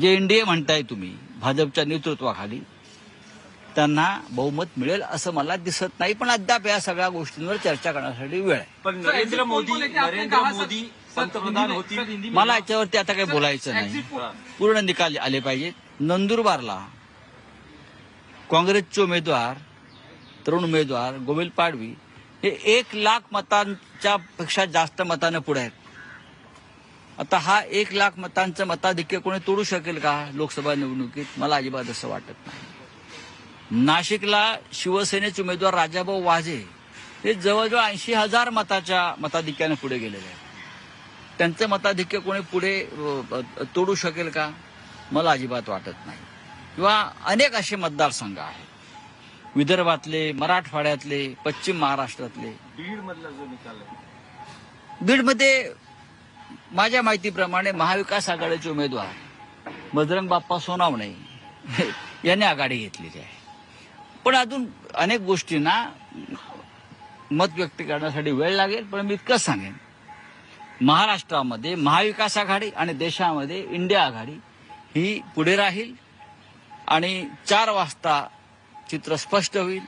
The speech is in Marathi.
जे एनडीए म्हणताय तुम्ही भाजपच्या नेतृत्वाखाली त्यांना बहुमत मिळेल असं मला दिसत नाही पण अद्याप या सगळ्या गोष्टींवर चर्चा करण्यासाठी वेळ आहे. पण नरेंद्र मोदी नरेंद्र मोदी सर, पंतप्रधान होतील. में- मला याच्यावरती आता काही बोलायचं नाही. पूर्ण निकाल आले पाहिजेत. नंदुरबारला काँग्रेसचे उमेदवार तरुण उमेदवार गोविल पाडवी हे एक लाख मतांच्या पेक्षा जास्त मतानं पुढे आहेत. आता हा एक लाख मतांचं मताधिक्य कोणी तोडू शकेल का लोकसभा निवडणुकीत? मला अजिबात असं वाटत नाही. नाशिकला शिवसेनेचे उमेदवार राजाभाऊ वाझे हे जवळजवळ ऐंशी हजार मताच्या मताधिक्याने पुढे गेलेले आहेत. त्यांचं मताधिक्य कोणी पुढे तोडू शकेल का? मला अजिबात वाटत नाही. किंवा अनेक असे मतदारसंघ आहेत. विदर्भातले मराठवाड्यातले पश्चिम महाराष्ट्रातले. बीड मधला जो निकाल आहे. बीडमध्ये माझ्या माहितीप्रमाणे महाविकास आघाडीचे उमेदवार बजरंग बाप्पा सोनावणे यांनी आघाडी घेतलेली आहे. पण अजून अनेक गोष्टींना मत व्यक्त करण्यासाठी वेळ लागेल पण मी इतकंच सांगेन. महाराष्ट्रामध्ये महाविकास आघाडी आणि देशामध्ये इंडिया आघाडी ही पुढे राहील आणि चार वाजता चित्र स्पष्ट होईल.